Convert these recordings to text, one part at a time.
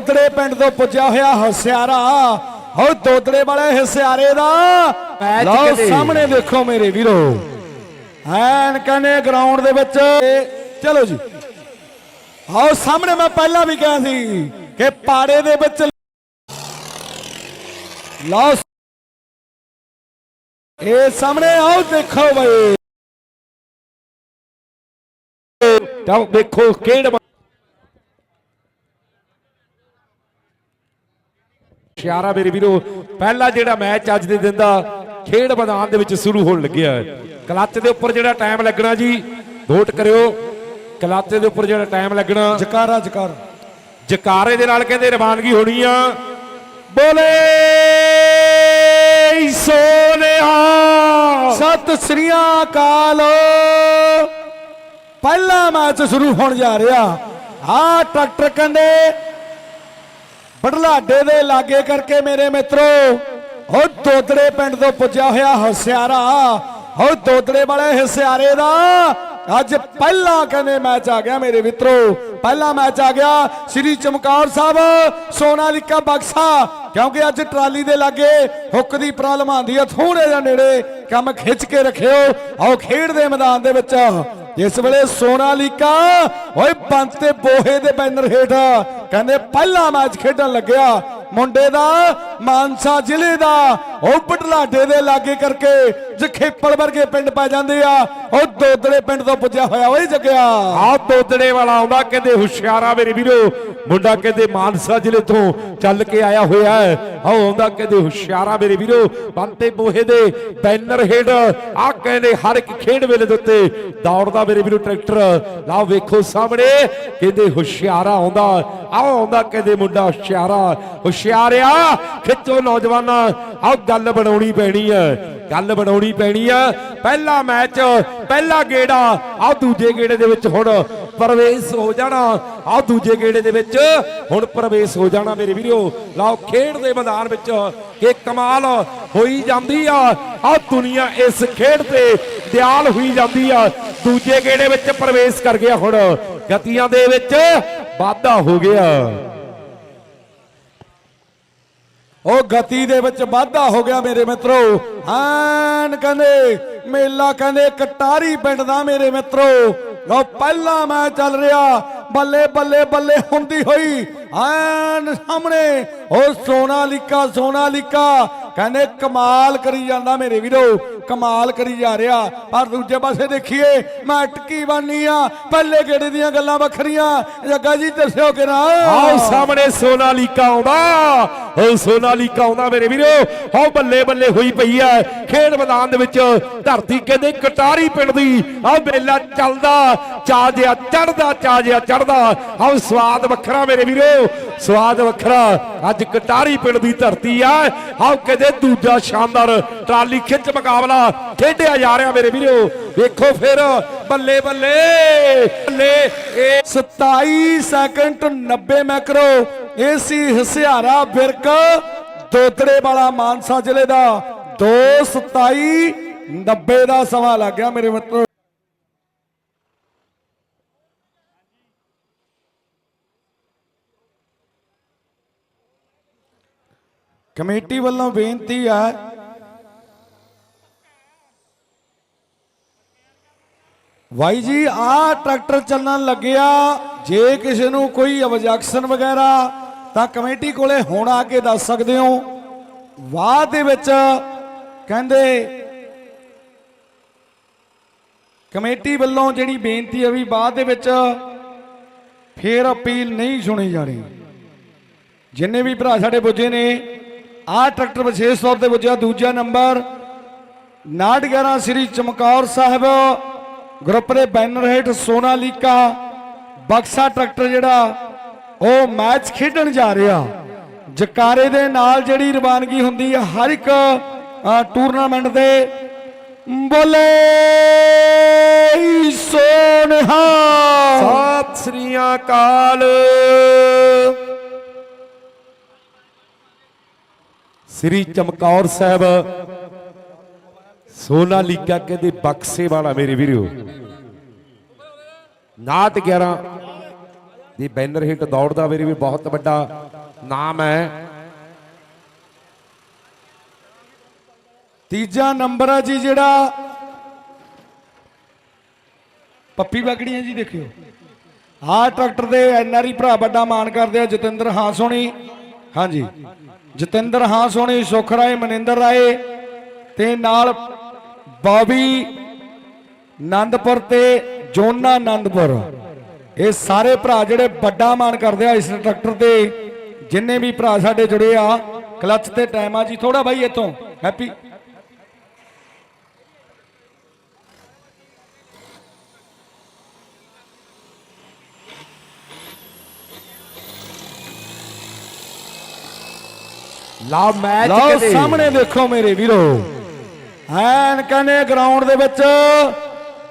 ਦੋਦੜੇ ਪਿੰਡ ਤੋਂ ਪੁੱਜਿਆ ਹੋਇਆ ਹਸਿਆਰਾ ਹੋ ਦੋਦੜੇ ਵਾਲੇ ਹਸਿਆਰੇ ਦਾ। ਮੈਚ ਲਓ ਕਿਤੇ। ਸਾਹਮਣੇ ਦੇਖੋ ਮੇਰੇ ਵੀਰੋ। ਐਨ ਕਨੇ ਗਰਾਊਂਡ ਦੇ ਵਿੱਚ। ਚਲੋ ਜੀ। ਆਓ ਸਾਹਮਣੇ ਮੈਂ ਪਹਿਲਾਂ ਵੀ ਕਿਹਾ ਸੀ ਕਿ ਪਾੜੇ ਦੇ ਵਿੱਚ ਲਓ। ਇਹ ਸਾਹਮਣੇ ਆਓ ਦੇਖੋ ਬਈ। ਤਾਂ ਵੇਖੋ ਕਿਹੜ ਸ਼ਿਆਰਾ ਮੇਰੇ ਵੀਰੋ ਪਹਿਲਾ ਜਿਹੜਾ ਮੈਚ ਅੱਜ ਦੇ ਦਿਨ ਦਾ ਖੇਡ ਮੈਦਾਨ ਦੇ ਵਿੱਚ ਸ਼ੁਰੂ ਹੋਣ ਲੱਗਿਆ ਹੈ। ਕਲੱਚ ਦੇ ਉੱਪਰ ਜਿਹੜਾ ਟਾਈਮ ਲੱਗਣਾ ਜੀ ਨੋਟ ਕਰਿਓ। ਕਲੱਚ ਦੇ ਉੱਪਰ ਜਿਹੜਾ ਟਾਈਮ ਲੱਗਣਾ ਜਕਾਰਾ ਜਕਾਰ। ਜਕਾਰੇ ਦੇ ਨਾਲ ਕਹਿੰਦੇ ਰਵਾਨਗੀ ਹੋਣੀ ਆ। ਬੋਲੇ ਸੋਨੇਹਾ। ਸਤਿ ਸ੍ਰੀ ਅਕਾਲ। ਪਹਿਲਾ ਮੈਚ ਸ਼ੁਰੂ ਹੋਣ ਜਾ ਰਿਹਾ। ਆ ਟਰੈਕਟਰ ਕੰਡੇ ਬੜਲਾਡੇ ਦੇ ਲਾਗੇ ਕਰਕੇ ਮੇਰੇ ਮਿੱਤਰੋ ਉਹ ਦੋਦੜੇ ਪਿੰਡ ਤੋਂ ਪੁੱਜਿਆ ਹੋਇਆ ਹਸਿਆਰਾ ਉਹ ਦੋਦੜੇ ਵਾਲੇ ਹਸਿਆਰੇ ਦਾ ਅੱਜ ਪਹਿਲਾ ਕਹਿੰਦੇ ਮੈਚ ਆ ਗਿਆ ਮੇਰੇ ਮਿੱਤਰੋ, ਪਹਿਲਾ ਮੈਚ ਆ ਗਿਆ ਸ੍ਰੀ ਚਮਕੌਰ ਸਾਹਿਬ ਸੋਨਾਲੀਕਾ ਬਕਸਾ, ਕਿਉਂਕਿ ਅੱਜ ਟਰਾਲੀ ਦੇ ਲਾਗੇ ਹੁੱਕ ਦੀ ਪ੍ਰੋਬਲਮ ਆਂਦੀ ਆ ਥੋੜੇ ਜਿਹਾ ਨੇੜੇ ਕੰਮ ਖਿੱਚ ਕੇ ਰੱਖਿਓ, ਆਓ ਖੇਡ ਦੇ ਮੈਦਾਨ ਦੇ ਵਿੱਚ। ਇਸ ਵੇਲੇ ਸੋਨਾਲੀਕਾ ਓਏ ਬੰਤ ਤੇ ਬੋਹੇ ਦੇ ਬੈਨਰ ਹੇਠ ਕਹਿੰਦੇ ਪਹਿਲਾ ਮੈਚ ਖੇਡਣ ਲੱਗਿਆ। ਮੁੰਡੇ ਦਾ ਮਾਨਸਾ ਜ਼ਿਲ੍ਹੇ ਦਾ ਉਹ ਬਟਲਾਡੇ ਦੇ ਲਾਗੇ ਕਰਕੇ ਜਖੇਪਲ ਵਰਗੇ ਪਿੰਡ ਪੈ ਜਾਂਦੇ ਆ, ਉਹ ਦੋਦੜੇ ਪਿੰਡ ਤੋਂ ਪੁੱਜਿਆ ਹੋਇਆ ਓਏ ਜੱਗਿਆ। ਆ ਦੋਦੜੇ ਵਾਲਾ ਆਉਂਦਾ, ਕਹਿੰਦੇ ਹੁਸ਼ਿਆਰਾ ਮੇਰੇ ਵੀਰੋ, ਮੁੰਡਾ ਕਹਿੰਦੇ ਮਾਨਸਾ ਜ਼ਿਲ੍ਹੇ ਤੋਂ ਚੱਲ ਕੇ ਆਇਆ ਹੋਇਆ ਹੈ। ਆਹ ਆਉਂਦਾ ਕਹਿੰਦੇ ਹੁਸ਼ਿਆਰਾ ਮੇਰੇ ਵੀਰੋ, ਬੰਤੇ ਬੋਹੇ ਦੇ ਬੈਨਰ ਹੇਠ, ਆ ਕਹਿੰਦੇ ਹਰ ਇੱਕ ਖੇਡ ਵੇਲੇ ਦੇ ਉੱਤੇ ਦੌੜਦਾ ਮੇਰੇ ਵੀਰੋ ਟਰੈਕਟਰ। ਲਓ ਵੇਖੋ ਸਾਹਮਣੇ, ਕਹਿੰਦੇ ਹੁਸ਼ਿਆਰਾ ਆਉਂਦਾ, ਆਹ ਆਉਂਦਾ ਕਹਿੰਦੇ ਮੁੰਡਾ ਹੁਸ਼ਿਆਰਾ। ਹੁਸ਼ਿਆਰਿਆ, ਖਿੱਚੋ ਨੌਜਵਾਨਾਂ, ਆਹ ਗੱਲ ਬਣਾਉਣੀ ਪੈਣੀ ਹੈ ਗੱਲ ਬਣਾਉਣੀ ਪੈਣੀ ਆ। ਪਹਿਲਾ ਮੈਚ, ਪਹਿਲਾ ਗੇੜਾ ਆ ਦੂਜੇ ਗੇੜੇ ਦੇ ਵਿੱਚ ਹੁਣ ਪ੍ਰਵੇਸ਼ ਹੋ ਜਾਣਾ। ਆ ਦੂਜੇ ਗੇੜੇ ਦੇ ਵਿੱਚ ਹੁਣ ਪ੍ਰਵੇਸ਼ ਹੋ ਜਾਣਾ ਮੇਰੇ ਵੀਰੋ। ਲਓ, ਖੇਡ ਦੇ ਮੈਦਾਨ ਵਿੱਚ ਕਿ ਕਮਾਲ ਹੋਈ ਜਾਂਦੀ ਆ। ਆ ਦੁਨੀਆ ਇਸ ਖੇਡ ਤੇ ਦਿਆਲ ਹੋਈ ਜਾਂਦੀ ਆ। ਦੂਜੇ ਗੇੜੇ ਵਿੱਚ ਪ੍ਰਵੇਸ਼ ਕਰ ਗਿਆ ਹੁਣ। ਗਤੀਆਂ ਦੇ ਵਿੱਚ ਵਾਧਾ ਹੋ ਗਿਆ। ਉਹ ਗਤੀ ਦੇ ਵਿੱਚ ਵਾਧਾ ਹੋ ਗਿਆ ਮੇਰੇ ਮਿੱਤਰੋ। ਐਨ ਕਹਿੰਦੇ, ਮੇਲਾ ਕਹਿੰਦੇ, ਕਟਾਰੀ ਪਿੰਡ ਦਾ ਮੇਰੇ ਮਿੱਤਰੋ। ਲੋ ਪਹਿਲਾ ਮੈਚ ਚੱਲ ਰਿਹਾ। ਬੱਲੇ ਬੱਲੇ ਬੱਲੇ ਹੁੰਦੀ ਹੋਈ ਐਨ ਸਾਹਮਣੇ ਉਹ ਸੋਨਾਲੀਕਾ ਸੋਨਾਲੀਕਾ ਕਹਿੰਦੇ, ਕਮਾਲ ਕਰੀ ਜਾਂਦਾ ਮੇਰੇ ਵੀਰੋ, ਕਮਾਲ ਕਰੀ ਜਾ ਰਿਹਾ। ਪਰ ਦੂਜੇ ਪਾਸੇ ਦੇਖੀਏ, ਮੈਂ ਟਕੀ ਬਾਨੀ ਆ, ਪਹਿਲੇ ਗੇੜੇ ਦੀਆਂ ਗੱਲਾਂ ਵੱਖਰੀਆਂ। ਜੱਗਾ ਜੀ, ਦੱਸਿਓ ਕਿ ਨਾ। ਆਓ ਸਾਹਮਣੇ ਸੋਨਾਲੀਕਾ ਆਉਂਦਾ। ਉਹ ਸੋਨਾਲੀਕਾ ਆਉਂਦਾ ਮੇਰੇ ਵੀਰੋ। ਆਓ ਬੱਲੇ ਬੱਲੇ ਹੋਈ ਪਈ ਐ। ਖੇਡ ਮੈਦਾਨ ਦੇ ਵਿੱਚ ਧਰਤੀ ਕਹਿੰਦੇ ਕਟਾਰੀ ਪਿੰਡ ਦੀ। ਆਓ ਮੇਲਾ ਚੱਲਦਾ ਚਾਜਿਆ ਚੜਦਾ ਚਾਜਿਆ ਚੜਦਾ। ਆਓ ਸਵਾਦ ਵੱਖਰਾ ਮੇਰੇ ਵੀਰੋ, ਸਵਾਦ ਵੱਖਰਾ। ਅੱਜ ਕਟਾਰੀ ਪਿੰਡ ਦੀ ਧਰਤੀ ਆ। ਆਓ ਕਹਿੰਦੇ ਦੂਜਾ ਸ਼ਾਨਦਾਰ ਟਰਾਲੀ ਖਿੱਚ ਮੁਕਾਬਲਾ ਖੇਡਿਆ ਜਾ ਰਿਹਾ ਮੇਰੇ ਵੀਰੋ। ਵੇਖੋ ਫਿਰ, ਬੱਲੇ ਬੱਲੇ ਬੱਲੇ, ਇਹ 27 ਸੈਕਿੰਡ 90 ਮੈਕਰੋ ਏਸੀ ਹਸਿਆਰਾ ਬਿਰਕ ਦੋਤੜੇ ਵਾਲਾ ਮਾਨਸਾ ਜ਼ਿਲ੍ਹੇ ਦਾ। 227 90 ਦਾ ਸਮਾਂ ਲੱਗ ਗਿਆ ਮੇਰੇ ਮਿੱਤਰੋ। ਕਮੇਟੀ ਵੱਲੋਂ ਬੇਨਤੀ ਹੈ ਭਾਈ ਜੀ ਆ ਟਰੈਕਟਰ ਚੱਲਣ ਲੱਗਿਆ। ਜੇ ਕਿਸੇ ਨੂੰ ਕੋਈ ਆਬਜੈਕਸ਼ਨ ਵਗੈਰਾ, ਤਾਂ ਕਮੇਟੀ ਕੋਲੇ ਹੁਣ ਆ ਕੇ ਦੱਸ ਸਕਦੇ ਹੋ। ਬਾਅਦ ਦੇ ਵਿੱਚ ਕਹਿੰਦੇ, ਕਮੇਟੀ ਵੱਲੋਂ ਜਿਹੜੀ ਬੇਨਤੀ ਹੈ ਵੀ ਬਾਅਦ ਦੇ ਵਿੱਚ ਫੇਰ ਅਪੀਲ ਨਹੀਂ ਸੁਣੀ ਜਾਣੀ। ਜਿੰਨੇ ਵੀ ਭਰਾ ਸਾਡੇ ਪੁੱਜੇ ਨੇ ਆਹ ਟਰੈਕਟਰ ਵਿਸ਼ੇਸ਼ ਤੌਰ ਤੇ ਪੁੱਜਿਆ, ਦੂਜਾ ਨੰਬਰ 911 ਸ੍ਰੀ ਚਮਕੌਰ ਸਾਹਿਬ, ਗਰੁੱਪ ਦੇ ਬੈਨਰ ਹੇਠ ਸੋਨਾਲੀਕਾ ਬਕਸਾ ਟਰੈਕਟਰ ਜਿਹੜਾ, ਉਹ ਮੈਚ ਖੇਡਣ ਜਾ ਰਿਹਾ। ਜਕਾਰੇ ਦੇ ਨਾਲ ਜਿਹੜੀ ਰਵਾਨਗੀ ਹੁੰਦੀ ਹੈ ਹਰ ਇੱਕ ਟੂਰਨਾਮੈਂਟ ਦੇ ਬੋਲੇ ਸੋਨਹਾ। ਸਤਿ ਸ੍ਰੀ ਅਕਾਲ। ਸ੍ਰੀ ਚਮਕੌਰ ਸਾਹਿਬ। ਸੋਨਾਲੀਕਾ ਕਹਿੰਦੇ ਬਕਸੇ ਵਾਲਾ ਮੇਰੇ ਵੀਰੋ। 9 11 ਦੀ ਬੈਨਰ ਹਿੱਟ ਦੌੜ ਦਾ ਵੀ ਬਹੁਤ ਵੱਡਾ ਨਾਮ ਹੈ। ਤੀਜਾ ਨੰਬਰ ਆ ਜੀ ਜਿਹੜਾ ਪੱਪੀ ਬਾਗੜੀਆਂ ਜੀ ਦੇਖਿਓ। ਆਹ ਟਰੈਕਟਰ ਦੇ ਐਨਆਰਈ ਭਰਾ ਵੱਡਾ ਮਾਣ ਕਰਦੇ ਆ, ਜਤਿੰਦਰ ਹਾਂ ਸੋਣੀ ਹਾਂਜੀ। ਜਤਿੰਦਰ ਹਾਂ ਸੋਹਣੀ, ਸੁਖ ਰਾਏ, ਮਨਿੰਦਰ ਰਾਏ ਤੇ ਨਾਲ ਬੌਬੀ ਆਨੰਦਪੁਰ ਤੇ ਜੋਨਾ ਆਨੰਦਪੁਰ ਇਹ ਸਾਰੇ ਭਰਾ ਜਿਹੜੇ ਵੱਡਾ ਮਾਣ ਕਰਦੇ ਆ ਇਸ ਟਰੈਕਟਰ ਤੇ, ਜਿੰਨੇ ਵੀ ਭਰਾ ਸਾਡੇ ਜੁੜੇ ਆ, ਕਲੱਚ ਤੇ ਟਾਈਮ ਆ ਜੀ ਥੋੜਾ ਬਾਈ ਇੱਥੋਂ, ਹੈਪੀ। ਲਾ ਮੈਚ ਲਓ ਕਿਤੇ ਸਾਹਮਣੇ ਦੇਖੋ ਮੇਰੇ ਵੀਰੋ। ਐਨ ਕਨੇ ਗਰਾਊਂਡ ਦੇ ਵਿੱਚ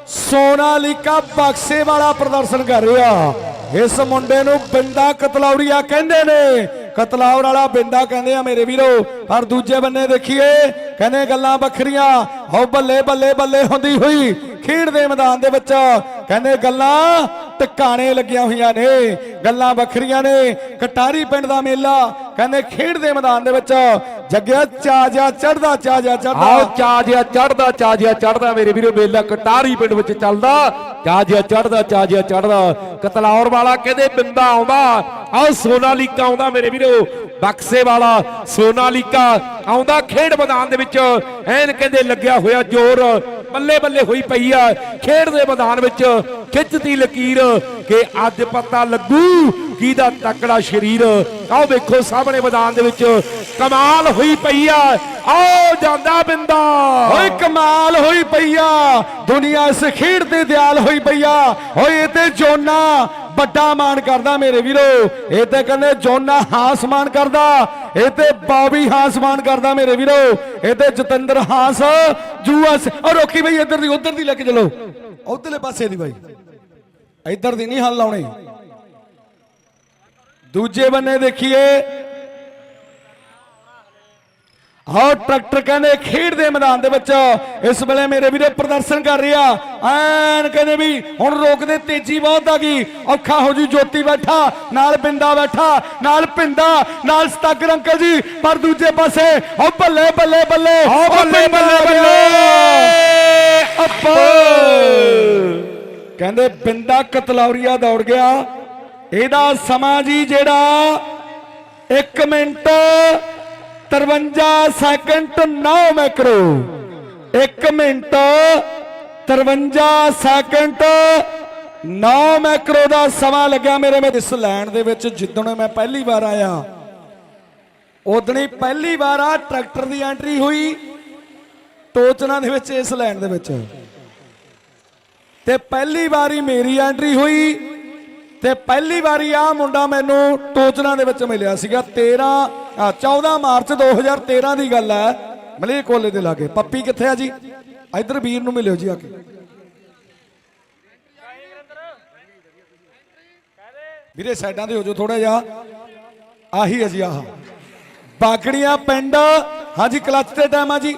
ਸੋਨਾਲੀਕਾ ਬਕਸੇ ਵਾਲਾ ਪ੍ਰਦਰਸ਼ਨ ਕਰ ਰਿਹਾ। ਇਸ ਮੁੰਡੇ ਨੂੰ ਬਿੰਦਾ ਕਤਲੌਰੀਆ ਕਹਿੰਦੇ ਨੇ। ਕਤਲੌਰ ਵਾਲਾ ਬਿੰਦਾ ਕਹਿੰਦੇ ਆ ਮੇਰੇ ਵੀਰੋ। ਪਰ ਦੂਜੇ ਬੰਨੇ ਦੇਖੀਏ ਕਹਿੰਦੇ ਗੱਲਾਂ ਵੱਖਰੀਆਂ। ਹੋ ਬੱਲੇ ਬੱਲੇ ਬੱਲੇ ਹੁੰਦੀ ਹੋਈ ਖੇਡ ਦੇ ਮੈਦਾਨ ਦੇ ਵਿੱਚ ਕਹਿੰਦੇ ਗੱਲਾਂ ਟਿਕਾਣੇ ਲੱਗੀਆਂ ਹੋਈਆਂ ਨੇ। ਗੱਲਾਂ ਵੱਖਰੀਆਂ ਨੇ। ਕਟਾਰੀ ਪਿੰਡ ਦਾ ਮੇਲਾ ਕਹਿੰਦੇ ਖੇਡ ਦੇ ਮੈਦਾਨ ਦੇ ਵਿੱਚ ਜੱਗਿਆ ਚਾਜਾ ਚੜਦਾ ਚਾਜਾ ਆਓ ਚੜਦਾ ਚਾਜਿਆ ਚੜਦਾ ਚਾਜਿਆ ਚੜਦਾ ਮੇਰੇ ਵੀਰੋ, ਮੇਲਾ ਕਟਾਰੀ ਪਿੰਡ ਵਿੱਚ ਚੱਲਦਾ। ਚਾਜਿਆ ਚੜਦਾ ਚਾਜਿਆ ਚੜਦਾ ਕਤਲੌਰ ਵਾਲਾ ਕਹਿੰਦੇ ਬਿੰਦਾ ਆਉਂਦਾ। ਆਓ, ਸੋਨਾਲੀਕਾ ਆਉਂਦਾ ਮੇਰੇ ਵੀਰੋ। ਬਕਸੇ ਵਾਲਾ ਸੋਨਾਲੀਕਾ ਆਉਂਦਾ ਖੇਡ ਮੈਦਾਨ ਦੇ ਵਿੱਚ। ਐਨ ਕਹਿੰਦੇ ਲੱਗਿਆ ਹੋਇਆ ਜ਼ੋਰ। ਬੱਲੇ ਬੱਲੇ ਹੋਈ ਪਈ ਆ। ਖੇਡ ਦੇ ਮੈਦਾਨ ਵਿੱਚ ਖਿੱਚਦੀ ਲਕੀਰ ਕਿ ਅੱਜ ਪਤਾ ਲੱਗੂ ਕਿਹਦਾ ਤਕੜਾ ਸਰੀਰ। ਆਓ ਵੇਖੋ ਸਾਹਮਣੇ ਮੈਦਾਨ ਦੇ ਵਿੱਚ ਕਮਾਲ ਹੋਈ ਪਈ ਆ। ਆਓ ਜਾਂਦਾ ਬਿੰਦਾ। ਓਏ ਕਮਾਲ ਹੋਈ ਪਈਆ ਦੁਨੀਆ ਇਸ ਖੇਡ ਤੇ ਦਿਆਲ ਹੋਈ ਪਈਆ ਓਏ ਇਹ ਤੇ ਜੋਨਾ। ਵੱਡਾ ਮਾਣ ਕਰਦਾ ਮੇਰੇ ਵੀਰੋ। ਇਹ ਤੇ ਕਹਿੰਦੇ ਜੋਨਾ ਹਾਸ ਮਾਣ ਕਰਦਾ। ਇਹ ਤੇ ਬੌਬੀ ਹਾਸ ਮਾਣ ਕਰਦਾ ਮੇਰੇ ਵੀਰੋ। ਇਹ ਤੇ ਜਤਿੰਦਰ ਹਾਸ, ਜੂਐਸ। ਔਰ ਰੋਕੀ ਬਈ ਇੱਧਰ ਦੀ, ਉੱਧਰ ਦੀ ਲੈ ਕੇ ਚਲੋ। ਉਧਰਲੇ ਪਾਸੇ ਦੀ ਬਾਈ। ਇੱਧਰ ਦੀ ਨਹੀਂ ਹੱਲ ਲਾਉਣੀ। ਦੂਜੇ ਬੰਨੇ ਦੇਖੀਏ। ਆਹ ਟਰੈਕਟਰ ਕਹਿੰਦੇ ਖੇਡ ਦੇ ਮੈਦਾਨ ਦੇ ਵਿੱਚ ਇਸ ਵੇਲੇ ਮੇਰੇ ਵੀਰੇ ਪ੍ਰਦਰਸ਼ਨ ਕਰ ਰਿਹਾ। ਐਨ ਕਹਿੰਦੇ ਵੀ ਹੁਣ ਰੋਕਦੇ ਤੇਜ਼ੀ ਬਹੁਤ ਆ ਗਈ। ਔਖਾ ਹੋ ਜੂ ਜੋਤੀ ਬੈਠਾ ਨਾਲ ਬਿੰਦਾ ਬੈਠਾ ਨਾਲ ਪਿੰਦਾ ਨਾਲ ਸਤਗਰ ਅੰਕਲ ਜੀ ਪਰ ਦੂਜੇ ਪਾਸੇ ਉਹ ਬੱਲੇ ਬੱਲੇ ਬੱਲੇ ਉਹ ਬੱਲੇ ਬੱਲੇ। ਬੱਲੇ ਅੱਪਾ। ਕਹਿੰਦੇ ਬਿੰਦਾ ਕਤਲੌਰੀਆ ਦੌੜ ਗਿਆ। ਇਹਦਾ ਸਮਾਂ ਜੀ ਜਿਹੜਾ 1 minute. 53 second 9 macro 1 minute. 53 second 9 macro ਦਾ ਸਮਾਂ ਲੱਗਿਆ ਮੇਰੇ ਵਿੱਚ ਇਸ ਲੈਣ ਦੇ ਵਿੱਚ, ਜਿੱਦਣ ਮੈਂ ਪਹਿਲੀ ਵਾਰ ਆਇਆ। ਉਦਣੀ ਪਹਿਲੀ ਵਾਰ ਆ, ਟਰੈਕਟਰ ਦੀ ਐਂਟਰੀ ਹੋਈ ਟੋਚਨਾ ਦੇ ਵਿੱਚ ਇਸ ਲੈਣ ਦੇ ਵਿੱਚ। ਤੇ ਪਹਿਲੀ ਵਾਰੀ ਮੇਰੀ ਐਂਟਰੀ ਹੋਈ ਤੇ ਪਹਿਲੀ ਵਾਰੀ ਆ ਮੁੰਡਾ ਮੈਨੂੰ ਟੋਚਨਾ ਦੇ ਵਿੱਚ ਮਿਲਿਆ ਸੀਗਾ 13 ਆ 14 ਮਾਰਚ 2013 ਦੀ ਗੱਲ ਹੈ। ਮਲੇ ਕੋਲੇ ਦੇ ਲਾਗੇ। ਪੱਪੀ ਕਿੱਥੇ ਆ ਜੀ? ਇੱਧਰ ਵੀਰ ਨੂੰ ਮਿਲਿਓ ਜੀ ਆ ਕੇ। ਵੀਰੇ, ਸਾਈਡਾਂ ਦੇ ਹੋ ਜਾਓ ਥੋੜਾ ਜਿਹਾ। ਆਹੀ ਹੈ ਜੀ, ਆਹ। ਬਾਗੜੀਆਂ ਪਿੰਡ। ਹਾਂਜੀ, ਕਲੱਚ ਤੇ ਟਾਈਮ ਆ ਜੀ।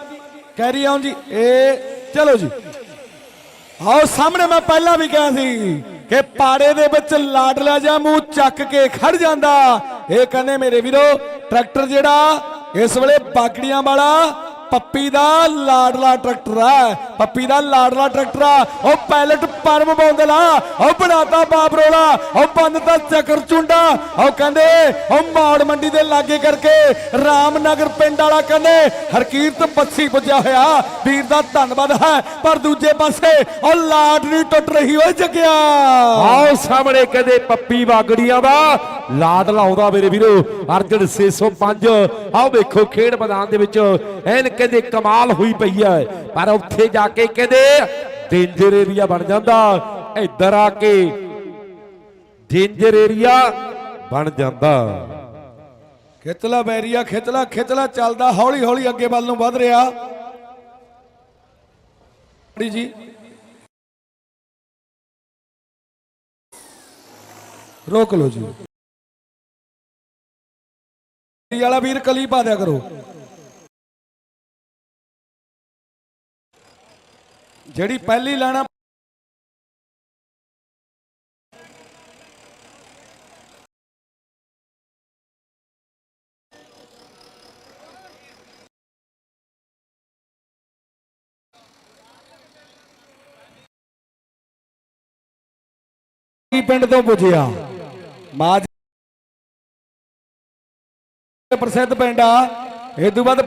ਕੈਰੀ ਆਉਂ ਜੀ। ਇਹ, ਚਲੋ ਜੀ। ਆਓ, ਸਾਹਮਣੇ ਮੈਂ ਪਹਿਲਾਂ ਵੀ ਕਿਹਾ ਸੀ ਕਿ ਪਾੜੇ ਦੇ ਵਿੱਚ ਲਾਡਲਾ ਜਾ ਮੂੰਹ ਚੱਕ ਕੇ ਖੜ ਜਾਂਦਾ। ਇਹ ਕਹਿੰਦੇ ਮੇਰੇ ਵੀਰੋ, ਟਰੈਕਟਰ ਜਿਹੜਾ ਇਸ ਵੇਲੇ ਬਾਗੜੀਆਂ ਵਾਲਾ, ਪੱਪੀ ਦਾ ਲਾਡਲਾ ਟਰੈਕਟਰ ਆ ਪੱਪੀ ਦਾ ਲਾਡਲਾ ਟਰੈਕਟਰ ਆ, ਉਹ ਪਾਇਲਟ ਪਰਮ ਬੌਂਦਲਾ, ਉਹ ਬਣਾਤਾ ਬਾਬਰੋਲਾ ਉਹ ਬੰਦਤਾ ਚੱਕਰ ਚੁੰਡਾ, ਉਹ ਕਹਿੰਦੇ, ਉਹ ਮੌੜ ਮੰਡੀ ਦੇ ਲਾਗੇ ਕਰਕੇ ਰਾਮਨਗਰ ਪਿੰਡ ਵਾਲਾ ਕਹਿੰਦੇ, ਹਰਕੀਰਤ ਪੱਛੀ ਪੁੱਜਿਆ ਹੋਇਆ, ਵੀਰ ਦਾ ਧੰਨਵਾਦ ਹੈ, ਪਰ ਦੂਜੇ ਪਾਸੇ ਉਹ ਲਾਟ ਨਹੀਂ ਟੁੱਟ ਰਹੀ ਓਏ ਜੱਗਿਆ। ਆਓ ਸਾਹਮਣੇ ਕਹਿੰਦੇ ਪੱਪੀ ਵਾਗੜੀਆਂ ਦਾ ਲਾਡ ਲਾਉਂਦਾ ਮੇਰੇ ਵੀਰੋ, ਅਰਜਨ 605 ਆਓ ਵੇਖੋ ਖੇਡ ਮੈਦਾਨ ਦੇ ਵਿੱਚ, ਐਨ ਕਹਿੰਦੇ ਕਮਾਲ ਹੋਈ ਪਈ ਹੈ, ਪਰ ਉੱਥੇ ਜਾ ਕੇ ਕਹਿੰਦੇ ਡੇਂਜਰ ਏਰੀਆ ਬਣ ਜਾਂਦਾ, ਇੱਧਰ ਆ ਕੇ ਡੇਂਜਰ ਏਰੀਆ ਬਣ ਜਾਂਦਾ। ਖਿੱਚਲਾ ਬੈਰੀਆ ਖਿੱਚਲਾ ਖਿੱਚਲਾ ਚੱਲਦਾ, ਹੌਲੀ ਹੌਲੀ ਅੱਗੇ ਵੱਲ ਨੂੰ ਵੱਧ ਰਿਹਾ। ਜੀ। ਰੋਕ ਲਓ ਜੀ। ਵਾਲਾ ਵੀਰ ਕਲੀ ਪਾ ਦਿਆ ਕਰੋ। ਜਿਹੜੀ ਪਹਿਲੀ ਲਾਣਾ ਪਿੰਡ ਤੋਂ ਪੁੱਜਿਆ? ਮਾਜ ਪ੍ਰਸਿੱਧ ਪਿੰਡ ਆ। ਇਹ ਤੋਂ ਬਾਅਦ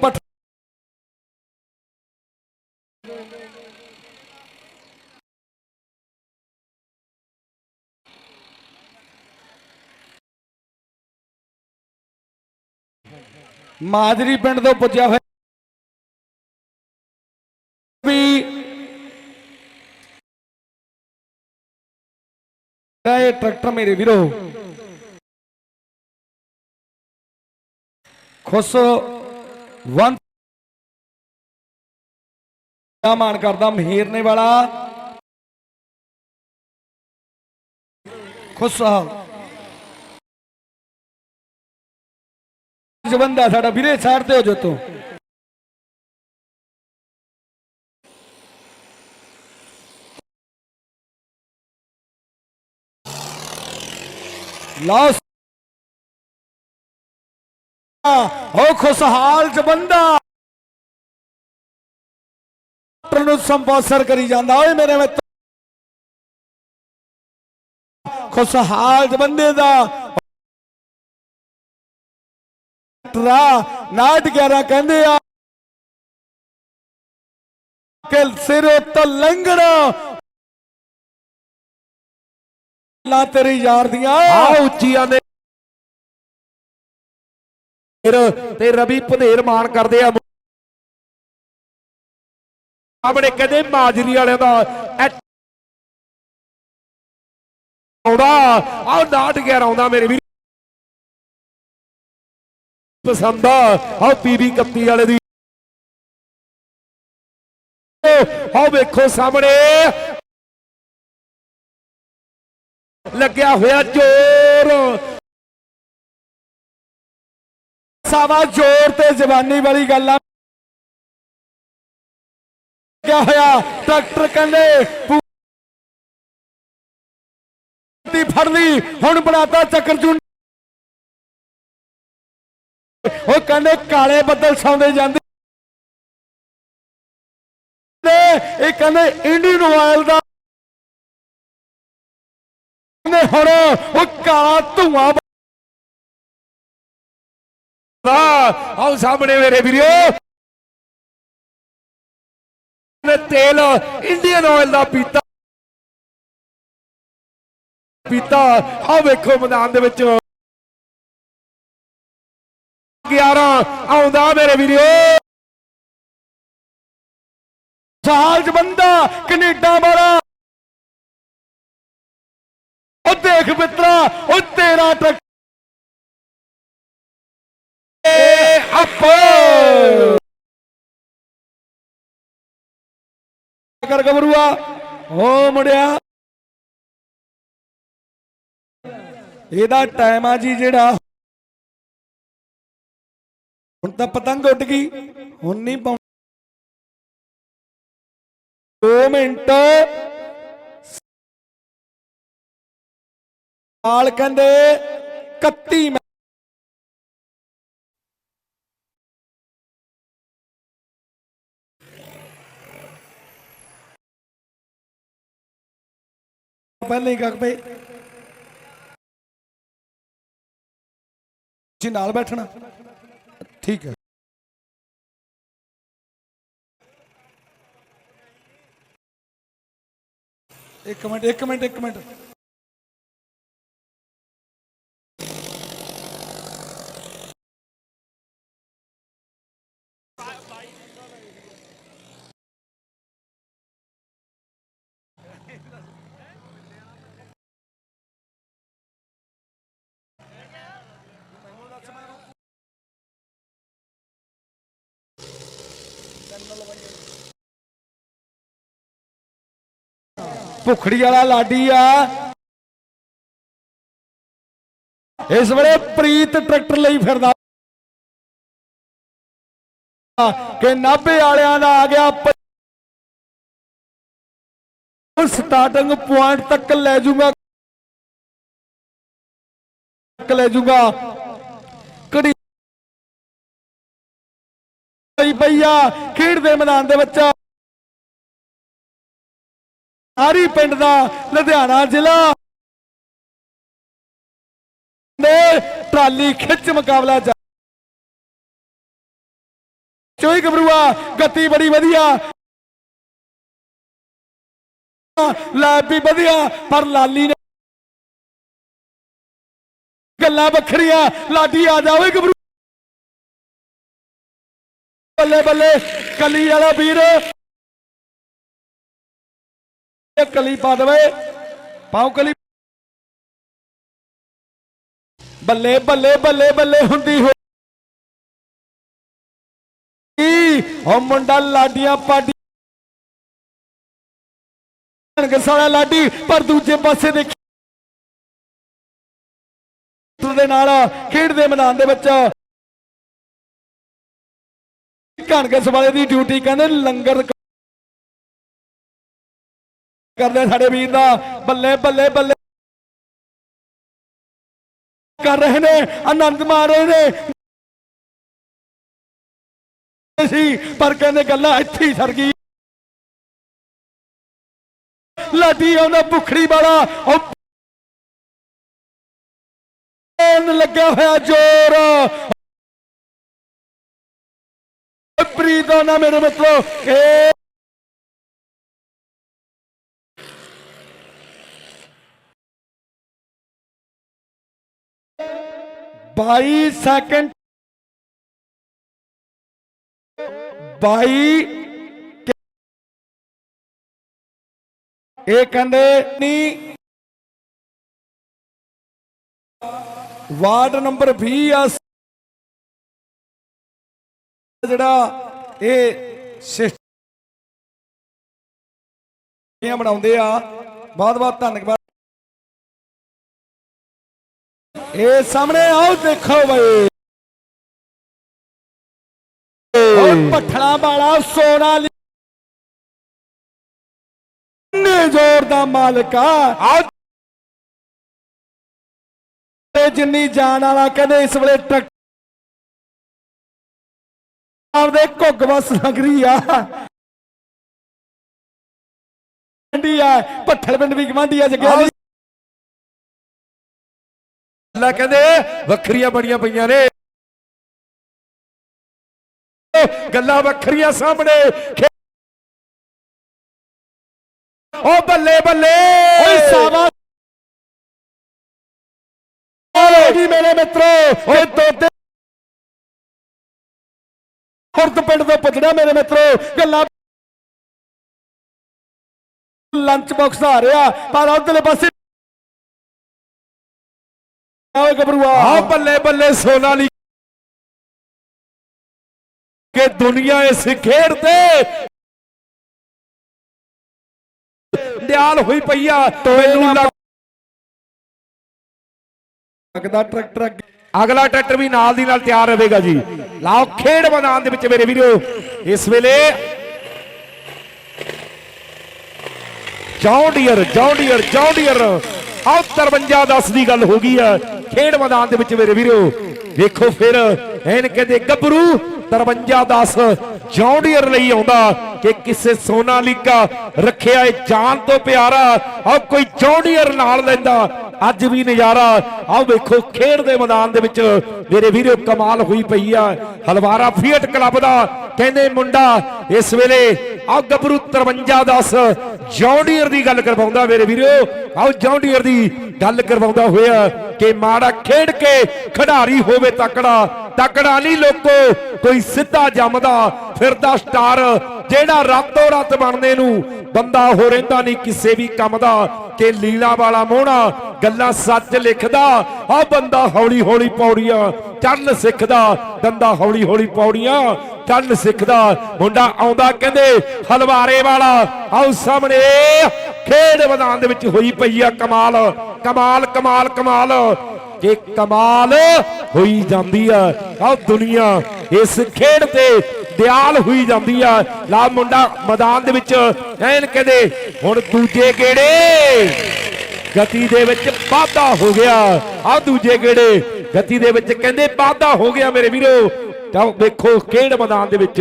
ਮਾਜਰੀ ਪਿੰਡ ਤੋਂ ਪੁੱਜਿਆ ਹੋਇਆ। ਵੀ ਇਹ ਟਰੈਕਟਰ ਮੇਰੇ ਵੀਰੋ। ਖੁਸ਼ ਵੰਤ ਦਾ ਮਾਨ ਕਰਦਾ ਮਹੀਰਨੇ ਵਾਲਾ। ਖੁਸ਼ ਸਾਹਿਬ ਬੰਦਾ ਸਾਡਾ ਵੀਰੇ ਸਾਈਡ ਤੇ ਹੋ ਜਾ ਤੂੰ। ਲਾਸ ਹੋ ਖੁਸ਼ਹਾਲ ਜਵੰਦਾ ਨੂੰ ਸੰਬੋਸਰ ਕਰੀ ਜਾਂਦਾ, ਓਏ ਮੇਰੇ ਮਿੱਤਰ ਖੁਸ਼ਹਾਲ ਜਵੰਦੇ ਦਾ। ਟਰਾ ਨਾਟ 11 ਕਹਿੰਦੇ ਆ, ਕਿ ਸਿਰੋਂ ਤੋਂ ਲੰਘਣਾ ਲਾ ਤੇਰੀ ਯਾਰ ਦੀਆਂ। ਆ ਉੱਚੀਆਂ ਦੇ ਫਿਰ ਤੇ ਰਵੀ ਭਦੇਰ ਮਾਨ ਕਰਦੇ ਆ। ਆਪਣੇ ਕਦੇ ਮਾਜਰੀ ਵਾਲਿਆਂ ਦਾ ਆਉਂਦਾ। ਆ ਨਾਟ ਗਿਆ ਆਉਂਦਾ ਮੇਰੇ ਵੀਰ। ਪਸੰਦ ਆ। ਆਹ ਪੀਵੀ ਕੱਤੀ ਵਾਲੇ ਦੀ। ਆਹ ਵੇਖੋ ਸਾਹਮਣੇ। ਲੱਗਿਆ ਹੋਇਆ ਜ਼ੋਰ। ਸਾਵਾ ਜ਼ੋਰ ਤੇ ਜਵਾਨੀ ਵਾਲੀ ਗੱਲ ਆ। ਲੱਗਿਆ ਹੋਇਆ ਟਰੈਕਟਰ ਕਹਿੰਦੇ, ਪੂਰੀ ਫੜ ਲਈ, ਹੁਣ ਬਣਾਤਾ ਚੱਕਰ ਚੁੰਡ ਉਹ ਕਹਿੰਦੇ ਕਾਲੇ ਬੱਦਲ ਸੌਂਦੇ ਜਾਂਦੇ। ਇਹ ਕਹਿੰਦੇ ਇੰਡੀਅਨ ਆਇਲ ਦਾ ਨੇ ਹੁਣ ਉਹ ਕਾਲਾ ਧੂਆਂ ਦਾ। ਆਓ ਸਾਹਮਣੇ ਮੇਰੇ ਵੀਰੋ ਨੇ ਤੇਲ ਇੰਡੀਅਨ ਆਇਲ ਦਾ ਪੀਤਾ ਪੀਤਾ। ਆ ਵੇਖੋ ਮੈਦਾਨ ਦੇ ਵਿੱਚ 11 ਆਉਂਦਾ ਮੇਰੇ ਵੀਰੋ ਸਾਲ ਚ ਬੰਦਾ ਕੈਨੇਡਾ ਵਾਲਾ। ਉਹ ਦੇਖ ਮਿੱਤਰਾ, ਉਹ ਤੇਰਾ ਟਰੱਕ। ਏ ਆਪੋ ਕਰ ਗਬਰੂਆ। ਓ ਮੁੰਡਿਆ। ਇਹਦਾ ਟਾਈਮ ਆ ਜੀ ਜਿਹੜਾ ਹੁਣ ਤਾਂ ਪਤੰਗ ਉੱਡ ਗਈ। ਹੁਣ ਨਹੀਂ ਪਾਉ 2 ਮਿੰਟ। ਨਾਲ ਕਹਿੰਦੇ 31 ਮਿੰਟ। ਪਹਿਲੇ ਹੀ ਕੱਕ ਪਏ ਜੀ ਨਾਲ ਬੈਠਣਾ। ਠੀਕ ਹੈ। ਇੱਕ ਮਿੰਟ ਇੱਕ ਮਿੰਟ ਇੱਕ ਮਿੰਟ। ਭੁਖੜੀ ਵਾਲਾ ਲਾਡੀ ਆ। ਇਸ ਵੇਲੇ ਪ੍ਰੀਤ ਟਰੈਕਟਰ ਲਈ ਫਿਰਦਾ। ਕਿ ਨਾਭੇ ਵਾਲਿਆਂ ਦਾ ਆ ਗਿਆ ਸਟਾਰਟਿੰਗ ਪੁਆਇੰਟ ਤੱਕ ਲੈ ਜੂਗਾ। ਤੱਕ ਲੈ ਜੂਗਾ। ਕੜੀ ਪਈ ਆ ਖੇਡ ਦੇ ਮੈਦਾਨ ਦੇ ਵਿੱਚ। ਆਰੀ ਪਿੰਡ ਦਾ ਲੁਧਿਆਣਾ ਜ਼ਿਲ੍ਹਾ ਨੇ ਟਰਾਲੀ ਖਿੱਚ ਮੁਕਾਬਲਾ ਚੋਈ ਗਬਰੂਆ ਗਤੀ ਬੜੀ ਵਧੀਆ। ਲੈਬ ਵੀ ਵਧੀਆ, ਪਰ ਲਾਲੀ ਨੇ ਗੱਲਾਂ ਵੱਖਰੀਆਂ, ਲਾਡੀ ਆ ਜਾਵੇ ਗਬਰੂ ਬੱਲੇ ਬੱਲੇ, ਕਲੀ ਵਾਲਾ ਵੀਰ। ਕਲੀ ਪਾ ਦੇਵੇ। ਪਾਉ ਕਲੀ। ਬੱਲੇ ਬੱਲੇ ਬੱਲੇ ਬੱਲੇ ਹੁੰਦੀ ਹੋ ਉਹ ਮੁੰਡਾ ਲਾਡੀਆਂ ਪਾਡੀ ਸਾਲਾ ਲਾਡੀ, ਪਰ ਦੂਜੇ ਪਾਸੇ ਦੇਖੀ ਦੇ ਨਾਲ ਖੇਡ ਦੇ ਮੈਦਾਨ ਦੇ ਵਿੱਚ ਕਣਕ ਵਾਲੇ ਦੀ ਡਿਊਟੀ ਕਹਿੰਦੇ ਲੰਗਰ ਕਰਦੇ ਸਾਡੇ ਵੀਰ ਦਾ। ਬੱਲੇ ਬੱਲੇ ਬੱਲੇ। ਕਰ ਰਹੇ ਨੇ, ਆਨੰਦ ਮਾਣ ਰਹੇ ਨੇ। ਸੀ, ਪਰ ਕਹਿੰਦੇ ਗੱਲਾਂ ਇੱਥੇ ਹੀ ਸਰ ਗਈ ਲਾਡੀ ਆਉਂਦਾ ਭੁਖੜੀ ਵਾਲਾ। ਉਹ ਲੱਗਿਆ ਹੋਇਆ ਜ਼ੋਰ। ਪ੍ਰੀਤ ਨਾ ਮੇਰੇ ਮਿੱਤਰੋ ਇਹ ਬਾਈ ਸੈਕਿੰਡ 22 ਇਹ ਕਹਿੰਦੇ ਨਹੀਂ ਵਾਰਡ ਨੰਬਰ 20 ਆ। ਜਿਹੜਾ ਇਹ ਸਿਸਟਮ ਬਣਾਉਂਦੇ ਆ। ਬਹੁਤ ਬਹੁਤ ਧੰਨਵਾਦ। ਇਹ ਸਾਹਮਣੇ ਆਓ ਦੇਖੋ ਬਈ। ਉਹ ਪਠਣਾ ਵਾਲਾ ਸੋਨਾ ਨੇ ਜ਼ੋਰ ਦਾ ਮਾਲਕ ਆ। ਜਿੰਨੀ ਜਾਨ ਵਾਲਾ ਕਹਿੰਦੇ ਇਸ ਵੇਲੇ ਟਰੱਕ ਆਪਦੇ ਘੁੱਗ ਵਸ ਨਗਰੀ ਆ। ਗਵਾਂਢੀ ਆ ਪੱਠਲ ਪਿੰਡ ਵੀ ਗਵਾਂਢੀ ਆ ਜਗਿਆ ਅੱਲਾ ਕਹਿੰਦੇ ਵੱਖਰੀਆਂ ਬੜੀਆਂ ਪਈਆਂ ਨੇ। ਗੱਲਾਂ ਵੱਖਰੀਆਂ ਸਾਹਮਣੇ। ਓ ਬੱਲੇ ਬੱਲੇ। ਓਏ ਸਾਵਾ ਓਏ ਜੀ ਮੇਰੇ ਮਿੱਤਰੋ ਓਏ ਤੋਤੇ ਖੁਰਦ ਪਿੰਡ ਤੋਂ ਪੁੱਜਣਾ ਮੇਰੇ ਮਿੱਤਰੋ। ਗੱਲਾਂ ਲੰਚ ਬਾਕਸ ਆ ਰਿਹਾ ਪਰ ਉਧਰਲੇ ਪਾਸੇ ਓਏ ਗਬਰੂਆ ਆ ਬੱਲੇ ਬੱਲੇ ਸੋਨਾਲੀ ਕਿ ਦੁਨੀਆ ਇਸ ਖੇਡ ਤੇ ਦਿਆਲ ਹੋਈ ਪਈ ਆ। ਮੈਨੂੰ ਲੱਗ- ਲੱਗਦਾ ਟਰੈਕਟਰ ਅੱਗੇ। ਅਗਲਾ ਟਰੈਕਟਰ ਵੀ ਨਾਲ ਦੀ ਨਾਲ ਤਿਆਰ ਰਹੇਗਾ ਜੀ। ਲਾਓ ਖੇਡ ਮੈਦਾਨ ਦੇ ਵਿੱਚ ਮੇਰੇ ਵੀਰੋ। ਇਸ ਵੇਲੇ ਜੌਂਡੀਅਰ ਜੌਂਡੀਅਰ ਜੌਂਡੀਅਰ। ਆਹ 53 10 ਦੀ ਗੱਲ ਹੋ ਗਈ ਆ। ਖੇਡ ਮੈਦਾਨ ਦੇ ਵਿੱਚ ਮੇਰੇ ਵੀਰੋ, ਵੇਖੋ ਫਿਰ, ਐਨ ਕਹਿੰਦੇ ਗੱਭਰੂ 53 10 ਜੌਂਡੀਅਰ ਲਈ ਆਉਂਦਾ। ਕਿ ਕਿਸੇ ਸੋਨਾਲੀਕਾ ਰੱਖਿਆ ਏ, ਜਾਨ ਤੋਂ ਪਿਆਰਾ, ਆਹ ਕੋਈ ਜੌਂਡੀਅਰ ਨਾਲ ਲੈਂਦਾ, ਅੱਜ ਵੀ ਨਜ਼ਾਰਾ, ਆਹ ਵੇਖੋ ਖੇਡ ਦੇ ਮੈਦਾਨ ਦੇ ਵਿੱਚ ਮੇਰੇ ਵੀਰੋ, ਕਮਾਲ ਹੋਈ ਪਈ ਆ, ਹਲਵਾਰਾ ਫੀਟ ਕਲੱਬ ਦਾ, ਕਹਿੰਦੇ ਮੁੰਡਾ, ਇਸ ਵੇਲੇ ਆਹ ਗੱਭਰੂ 53 10 ਜੌਂਡੀਅਰ ਦੀ ਗੱਲ ਕਰਵਾਉਂਦਾ ਮੇਰੇ ਵੀਰੋ ਆਓ ਜੌਂਡੀਅਰ ਦੀ ਗੱਲ ਕਰਵਾਉਂਦਾ ਹੋਇਆ ਕਿ ਮਾੜਾ ਖੇਡ ਕੇ ਖਿਡਾਰੀ ਹੋਵੇ ਤਕੜਾ ਤਕੜਾ ਨਹੀਂ ਲੋਕੋ, ਕੋਈ ਸਿੱਧਾ ਜੰਮਦਾ, ਫਿਰਦਾ ਸਟਾਰ, ਜਿਹੜਾ ਰਾਤੋਂ ਰਾਤ ਬਣਨੇ ਨੂੰ, ਬੰਦਾ ਹੋ ਰਹਿੰਦਾ ਨਹੀਂ, ਕਿਸੇ ਵੀ ਕੰਮ ਦਾ, ਕਿ ਲੀਲਾ ਵਾਲਾ ਮੋਹਣਾ, ਗੱਲਾਂ ਸੱਚ ਲਿਖਦਾ, ਆ ਬੰਦਾ ਹੌਲੀ ਹੌਲੀ ਪੌੜੀਆਂ ਚੜਨ ਸਿੱਖਦਾ, ਬੰਦਾ ਹੌਲੀ ਹੌਲੀ ਪੌੜੀਆਂ ਚੜਨ ਸਿੱਖਦਾ। ਮੁੰਡਾ ਆਉਂਦਾ ਕਹਿੰਦੇ, ਹਲਵਾਰੇ ਵਾਲਾ, ਆਓ ਸਾਹਮਣੇ, ਖੇਡ ਮੈਦਾਨ ਦੇ ਵਿੱਚ ਹੋਈ ਪਈ ਆ ਕਮਾਲ ਕਮਾਲ ਕਮਾਲ ਕਮਾਲ। ਕਿ ਕਮਾਲ ਹੋਈ ਜਾਂਦੀ ਆ, ਆਹ ਦੁਨੀਆ ਇਸ ਖੇਡ ਤੇ ਦਿਆਲ ਹੋਈ ਜਾਂਦੀ ਆ। ਲਾ ਮੁੰਡਾ ਮੈਦਾਨ ਦੇ ਵਿੱਚ ਐਨ ਕਹਿੰਦੇ, ਹੁਣ ਦੂਜੇ ਗੇੜੇ ਗਤੀ ਦੇ ਵਿੱਚ ਵਾਧਾ ਹੋ ਗਿਆ। ਆ ਦੂਜੇ ਗੇੜੇ ਗਤੀ ਦੇ ਵਿੱਚ ਕਹਿੰਦੇ ਵਾਧਾ ਹੋ ਗਿਆ ਮੇਰੇ ਵੀਰੋ। ਤਾਂ ਵੇਖੋ ਖੇਡ ਮੈਦਾਨ ਦੇ ਵਿੱਚ।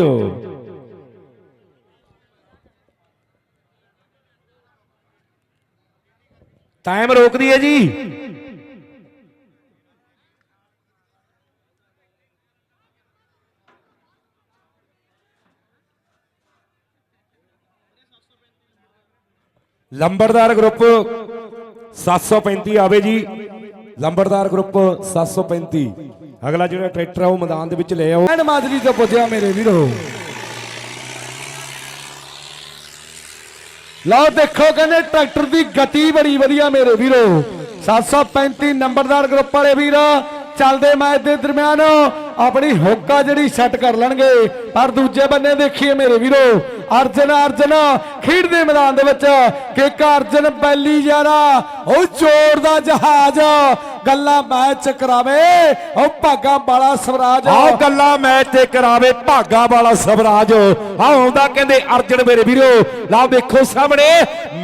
ਟਾਈਮ ਰੋਕਦੀ ਹੈ ਜੀ। ਲੰਬੜਦਾਰ ਗਰੁੱਪ 735 ਆਵੇ ਜੀ। ਲੰਬੜਦਾਰ ਗਰੁੱਪ 735 ਅਗਲਾ ਜਿਹੜਾ ਟਰੈਕਟਰ ਆ, ਉਹ ਮੈਦਾਨ ਦੇ ਵਿੱਚ ਲੈ ਆਓ। ਐਨ ਮਾਜਰੀ ਤੋਂ ਪੁੱਜਿਆ ਮੇਰੇ ਵੀਰੋ। ਲਓ, ਦੇਖੋ ਕਹਿੰਦੇ ਟਰੈਕਟਰ ਦੀ ਗਤੀ ਬੜੀ ਵਧੀਆ ਮੇਰੇ ਵੀਰੋ। 735 ਨੰਬਰਦਾਰ ਗਰੁੱਪ ਵਾਲੇ ਵੀਰ, ਚੱਲਦੇ ਮੈਚ ਦੇ ਦਰਮਿਆਨ। ਆਪਣੀ ਹੋਕਾ ਜਿਹੜੀ ਸੈੱਟ ਕਰ ਲੈਣਗੇ। ਪਰ ਦੂਜੇ ਬੰਨੇ ਦੇਖੀਏ ਮੇਰੇ ਵੀਰੋ। ਅਰਜਨ ਅਰਜਨ, ਖੇਡ ਦੇ ਮੈਦਾਨ ਦੇ ਵਿੱਚ ਕਿਕ ਅਰਜਨ ਬੈਲੀ ਯਾਰਾ, ਉਹ ਚੋਰ ਦਾ ਜਹਾਜ਼ ਗੱਲਾਂ ਮੈਚ ਕਰਾਵੇ ਉਹ ਭਾਗਾ ਵਾਲਾ ਸਵਰਾਜ। ਆਹ ਗੱਲਾਂ ਮੈਚ ਤੇ ਕਰਾਵੇ ਭਾਗਾ ਵਾਲਾ ਸਵਰਾਜ। ਆਉਂਦਾ ਕਹਿੰਦੇ ਅਰਜਨ ਮੇਰੇ ਵੀਰੋ ਲਾ ਵੇਖੋ ਸਾਹਮਣੇ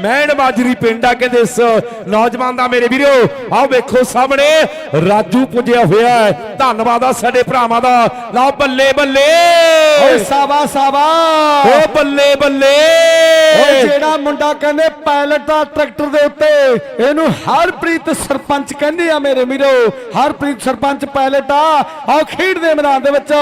ਮੈਣ ਮਾਜਰੀ ਪਿੰਡ ਆ ਕਹਿੰਦੇ ਇਸ ਨੌਜਵਾਨ ਦਾ ਮੇਰੇ ਵੀਰੋ ਆਹ ਵੇਖੋ ਸਾਹਮਣੇ ਰਾਜੂ ਪੁੱਜਿਆ ਹੋਇਆ ਹੈ। ਧੰਨਵਾਦ ਆ ਸਾਡੇ ਭਰਾਵਾਂ ਦਾ। ਲਾ ਬੱਲੇ ਬੱਲੇ। ਓਏ ਸਾਬਾ ਸਾਬਾ ਓ ਬੱਲੇ ਬੱਲੇ। ਓਏ ਜਿਹੜਾ ਮੁੰਡਾ ਕਹਿੰਦੇ ਪਾਇਲਟ ਦਾ ਟਰੈਕਟਰ ਦੇ ਉੱਤੇ ਇਹਨੂੰ ਹਰਪ੍ਰੀਤ ਸਰਪੰਚ ਕਹਿੰਦੇ ਆ ਮੇਰੇ ਵੀਰੋ ਹਰਪ੍ਰੀਤ ਸਰਪੰਚ ਪਾਇਲਟ ਆ। ਆ ਖੇਡ ਦੇ ਮੈਦਾਨ ਦੇ ਵਿੱਚ।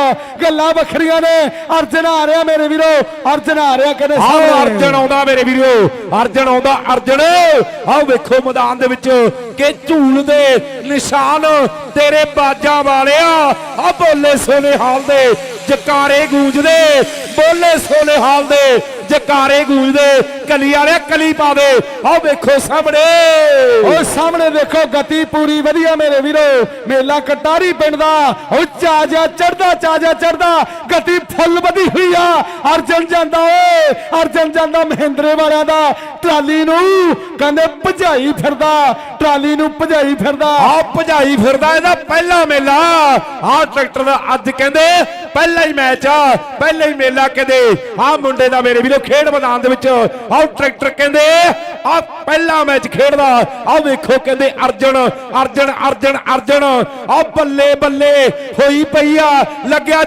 ਗੱਲਾਂ ਵੱਖਰੀਆਂ ਨੇ। ਅਰਜਨ ਆ ਰਿਹਾ ਮੇਰੇ ਵੀਰੋ। ਅਰਜਨ ਆ ਰਿਹਾ ਕਹਿੰਦੇ ਆਓ। ਅਰਜਨ ਆਉਂਦਾ ਮੇਰੇ ਵੀਰੋ। ਅਰਜਨ ਆਉਂਦਾ। ਅਰਜਨ ਆਓ ਵੇਖੋ ਮੈਦਾਨ ਦੇ ਵਿੱਚ ਕਿ ਝੂਲ ਦੇ ਨਿਸ਼ਾਨ ਤੇਰੇ ਬਾਜਾਂ ਵਾਲਿਆ। ਆ ਬੋਲੇ ਸੋਨੇ ਹਾਲ ਦੇ ਜਕਾਰੇ ਗੂੰਜਦੇ। ਬੋਲੇ ਸੋਨੇ ਹਾਲ ਦੇ ਜਕਾਰੇ ਗੂੰਜਦੇ ਕਲੀ ਵਾਲਿਆ ਕਲੀ ਪਾ ਦੇ। ਆਓ ਵੇਖੋ ਸਾਹਮਣੇ। ਓ ਸਾਹਮਣੇ ਦੇਖੋ ਗਤੀ ਪੂਰੀ ਵਧੀਆ ਮੇਰੇ ਵੀਰੋ। ਮੇਲਾ ਕਟਾਰੀ ਪਿੰਡ ਦਾ ਓ ਚਾਜਾ ਚੜਦਾ ਚਾਜਾ ਚੜਦਾ। ਗਤੀ ਫੁੱਲ ਵਧੀ ਹੋਈ ਆ। ਅਰਜਨ ਜਾਂਦਾ ਓਏ ਅਰਜਨ ਜਾਂਦਾ ਮਹਿੰਦਰੇ ਵਾਲਿਆਂ ਦਾ। ਟਰਾਲੀ ਨੂੰ ਕਹਿੰਦੇ ਭਜਾਈ ਫਿਰਦਾ ਟਰਾਲੀ ਨੂੰ ਭਜਾਈ ਫਿਰਦਾ। ਆ ਭਜਾਈ ਫਿਰਦਾ ਇਹਦਾ ਪਹਿਲਾ ਮੇਲਾ। ਆ ਟਰੈਕਟਰ ਦਾ ਅੱਜ ਕਹਿੰਦੇ ਪਹਿਲਾ ਹੀ ਮੈਚ ਆ। ਪਹਿਲਾ ਹੀ ਮੇਲਾ ਕਹਿੰਦੇ ਆ ਮੁੰਡੇ ਦਾ ਮੇਰੇ ਵੀਰੋ ਖੇਡ ਮੈਦਾਨ ਦੇ ਵਿੱਚ। ਆ ਟਰੈਕਟਰ ਕਹਿੰਦੇ ਆ ਪਹਿਲਾ ਮੈਚ ਖੇਡਦਾ। ਆ ਵੇਖੋ ਕਹਿੰਦੇ ਅਰਜਨ ਅਰਜਨ ਅਰਜਨ ਅਰਜਨ। ਆ ਬੱਲੇ ਬੱਲੇ ਹੋਈ ਪਈ ਆ। ਲੱਗਿਆ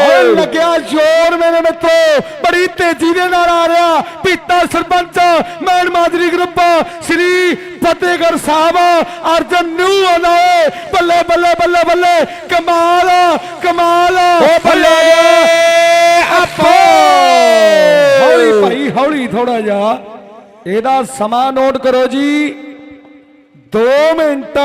ਓਏ ਲੱਗਿਆ ਜ਼ੋਰ ਮੇਰੇ ਮਿੱਤਰੋ। ਬੜੀ ਤੇਜ਼ੀ ਦੇ ਨਾਲ ਆ ਰਿਹਾ ਪੀਤਾ ਸਰਪੰਚ ਮੈਨ ਮਾਜਰੀ ਗਰੁੱਪ ਸ੍ਰੀ ਫਤਿਹਗੜ੍ਹ ਸਾਹਿਬ। ਅਰਜਨ ਨਿਊ ਆਉਂਦਾ ਏ ਬੱਲੇ ਬੱਲੇ ਬੱਲੇ ਬੱਲੇ। ਕਮਾਲ ਕਮਾਲ। ਓ ਬੱਲੇ। ਆਪੋ। ਹੌਲੀ ਭਾਈ ਹੌਲੀ ਥੋੜਾ ਜਿਹਾ। ਇਹਦਾ ਸਮਾਂ ਨੋਟ ਕਰੋ ਜੀ। 2 ਮਿੰਟ